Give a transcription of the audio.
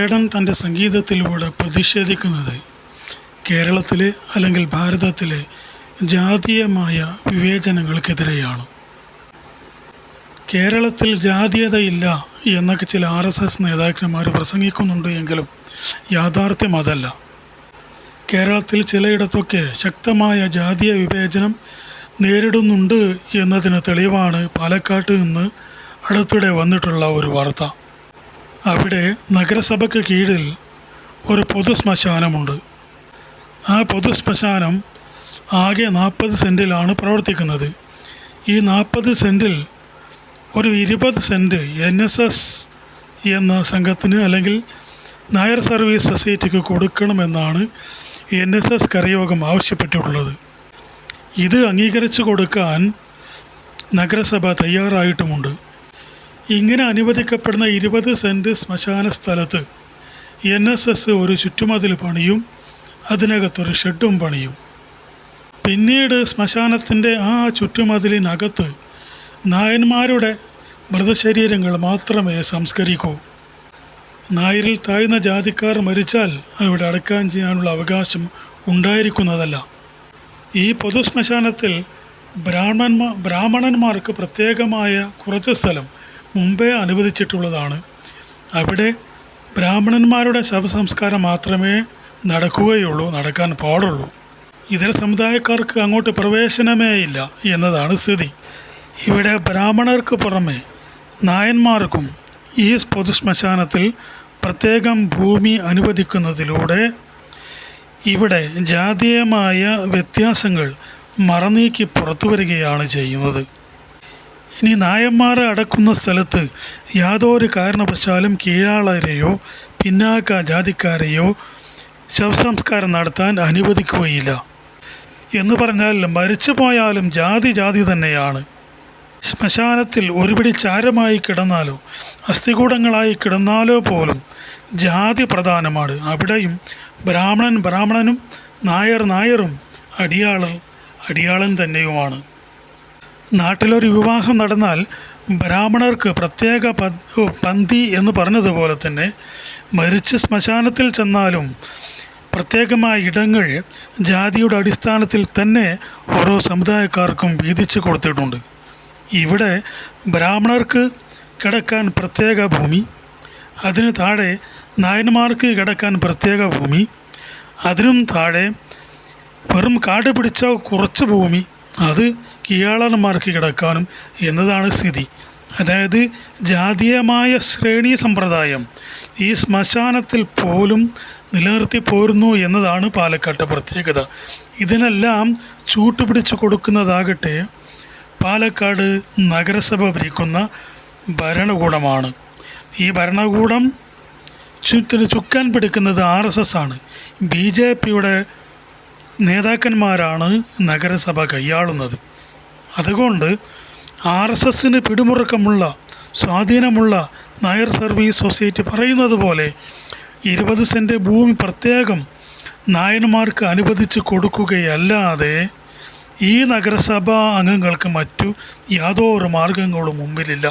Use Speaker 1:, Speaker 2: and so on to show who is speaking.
Speaker 1: വേടൻ തന്റെ സംഗീതത്തിലൂടെ പ്രതിഷേധിക്കുന്നത് കേരളത്തിലെ അല്ലെങ്കിൽ ഭാരതത്തിലെ ജാതീയമായ വിവേചനങ്ങൾക്കെതിരെയാണ്. കേരളത്തിൽ ജാതീയതയില്ല എന്നൊക്കെ ചില ആർ എസ് എസ് നേതാക്കന്മാർ പ്രസംഗിക്കുന്നുണ്ട് എങ്കിലും യാഥാർത്ഥ്യം അതല്ല. കേരളത്തിൽ ചിലയിടത്തൊക്കെ ശക്തമായ ജാതീയ വിവേചനം നേരിടുന്നുണ്ട് എന്നതിന് തെളിവാണ് പാലക്കാട്ട് നിന്ന് അടുത്തിടെ വന്നിട്ടുള്ള ഒരു വാർത്ത. അവിടെ നഗരസഭയ്ക്ക് കീഴിൽ ഒരു പൊതു ശ്മശാനമുണ്ട് ആ പൊതു ശ്മശാനം ആകെ നാൽപ്പത് സെന്റിലാണ് പ്രവർത്തിക്കുന്നത്. ഈ നാൽപ്പത് സെന്റിൽ ഒരു ഇരുപത് സെന്റ് എൻ എസ് എസ് എന്ന സംഘത്തിന് അല്ലെങ്കിൽ നായർ സർവീസ് സൊസൈറ്റിക്ക് കൊടുക്കണമെന്നാണ് എൻ എസ് എസ് കരയോഗം ആവശ്യപ്പെട്ടിട്ടുള്ളത്. ഇത് അംഗീകരിച്ചു കൊടുക്കാൻ നഗരസഭ തയ്യാറായിട്ടുമുണ്ട്. ഇങ്ങനെ അനുവദിക്കപ്പെടുന്ന ഇരുപത് സെന്റ് ശ്മശാന സ്ഥലത്ത് എൻ എസ് എസ് ഒരു ചുറ്റുമതിൽ പണിയും അതിനകത്തൊരു ഷെഡും പണിയും. പിന്നീട് ശ്മശാനത്തിന്റെ ആ ചുറ്റുമതിലിനകത്ത് നായന്മാരുടെ മൃതശരീരങ്ങൾ മാത്രമേ സംസ്കരിക്കൂ. നായരിൽ താഴ്ന്ന ജാതിക്കാർ മരിച്ചാൽ അവിടെ അടക്കാൻ ചെയ്യാനുള്ള അവകാശം ഉണ്ടായിരിക്കുന്നതല്ല. ഈ പൊതു ശ്മശാനത്തിൽ ബ്രാഹ്മണന്മാ ബ്രാഹ്മണന്മാർക്ക് പ്രത്യേകമായ കുറച്ച് സ്ഥലം മുമ്പേ അനുവദിച്ചിട്ടുള്ളതാണ്. അവിടെ ബ്രാഹ്മണന്മാരുടെ ശവസംസ്കാരം മാത്രമേ നടക്കുകയുള്ളൂ നടക്കാൻ പാടുള്ളൂ. ഇതര സമുദായക്കാർക്ക് അങ്ങോട്ട് പ്രവേശനമേ ഇല്ല എന്നതാണ് സ്ഥിതി. ഇവിടെ ബ്രാഹ്മണർക്ക് പുറമെ നായന്മാർക്കും ഈ പൊതു ശ്മശാനത്തിൽ പ്രത്യേകം ഭൂമി അനുവദിക്കുന്നതിലൂടെ ഇവിടെ ജാതീയമായ വ്യത്യാസങ്ങൾ മറനീക്കി പുറത്തു വരികയാണ് ചെയ്യുന്നത്. ഇനി നായന്മാരെ അടക്കുന്ന സ്ഥലത്ത് യാതൊരു കാരണവശാലും കീഴാളരെയോ പിന്നാക്ക ജാതിക്കാരെയോ ശവസംസ്കാരം നടത്താൻ അനുവദിക്കുകയില്ല. എന്ന് പറഞ്ഞാൽ മരിച്ചു പോയാലും ജാതി ജാതി തന്നെയാണ്. ശ്മശാനത്തിൽ ഒരുപിടി ചാരമായി കിടന്നാലോ അസ്ഥികൂടങ്ങളായി കിടന്നാലോ പോലും ജാതി പ്രധാനമാണ്. അവിടെയും ബ്രാഹ്മണൻ ബ്രാഹ്മണനും നായർ നായറും അടിയാളർ അടിയാളൻ തന്നെയുമാണ്. നാട്ടിലൊരു വിവാഹം നടന്നാൽ ബ്രാഹ്മണർക്ക് പ്രത്യേക പന്തി എന്ന് പറഞ്ഞതുപോലെ തന്നെ മരിച്ച് ശ്മശാനത്തിൽ ചെന്നാലും പ്രത്യേകമായ ഇടങ്ങൾ ജാതിയുടെ അടിസ്ഥാനത്തിൽ തന്നെ ഓരോ സമുദായക്കാർക്കും വീതിച്ചു കൊടുത്തിട്ടുണ്ട്. ഇവിടെ ബ്രാഹ്മണർക്ക് കിടക്കാൻ പ്രത്യേക ഭൂമി അതിന് താഴെ നായന്മാർക്ക് കിടക്കാൻ പ്രത്യേക ഭൂമി അതിനും താഴെ വെറും കാട് പിടിച്ച കുറച്ച് ഭൂമി അത് കീഴാളന്മാർക്ക് കിടക്കാനും എന്നതാണ് സ്ഥിതി. അതായത് ജാതീയമായ ശ്രേണി സമ്പ്രദായം ഈ ശ്മശാനത്തിൽ പോലും നിലനിർത്തി പോരുന്നു എന്നതാണ് പാലക്കാട്ടെ പ്രത്യേകത. ഇതിനെല്ലാം ചൂട്ടുപിടിച്ചു കൊടുക്കുന്നതാകട്ടെ പാലക്കാട് നഗരസഭ ഭരിക്കുന്ന ഭരണകൂടമാണ്. ഈ ഭരണകൂടം ചുക്കാൻ പിടിക്കുന്നത് ആർ എസ് എസ് ആണ്. ബി ജെ പിയുടെ നേതാക്കന്മാരാണ് നഗരസഭ കൈയാളുന്നത്. അതുകൊണ്ട് ആർ എസ് എസിന് പിടിമുറുക്കമുള്ള സ്വാധീനമുള്ള നായർ സർവീസ് സൊസൈറ്റി പറയുന്നത് പോലെ ഇരുപത് സെന്റ് ഭൂമി പ്രത്യേകം നായന്മാർക്ക് അനുവദിച്ച് കൊടുക്കുകയല്ലാതെ ഈ നഗരസഭാ അംഗങ്ങൾക്ക് മറ്റു യാതൊരു മാർഗങ്ങളും മുമ്പിലില്ല.